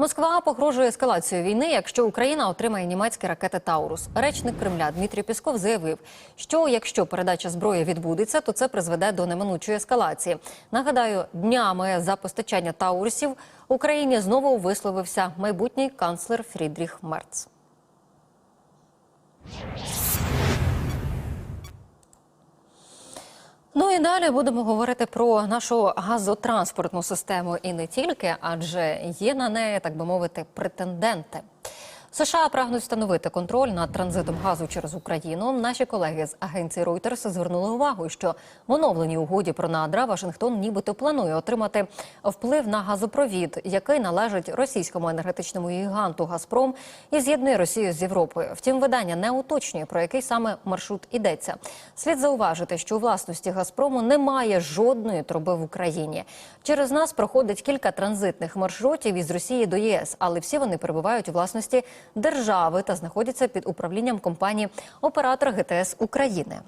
Москва погрожує ескалацією війни, якщо Україна отримає німецькі ракети Таурус. Речник Кремля Дмитрій Пісков заявив, що якщо передача зброї відбудеться, то це призведе до неминучої ескалації. Нагадаю, днями за постачання Таурусів Україні знову висловився майбутній канцлер Фрідріх Мерц. Ну і далі будемо говорити про нашу газотранспортну систему і не тільки, адже є на неї, так би мовити, претенденти. США прагнуть встановити контроль над транзитом газу через Україну. Наші колеги з агенції Reuters звернули увагу, що в оновленій угоді про надра Вашингтон нібито планує отримати вплив на газопровід, який належить російському енергетичному гіганту Газпром і з'єднує Росію з Європою. Втім, видання не уточнює про який саме маршрут ідеться. Слід зауважити, що у власності Газпрому немає жодної труби в Україні. Через нас проходить кілька транзитних маршрутів із Росії до ЄС, але всі вони перебувають у власності держави та знаходяться під управлінням компанії оператора ГТС України.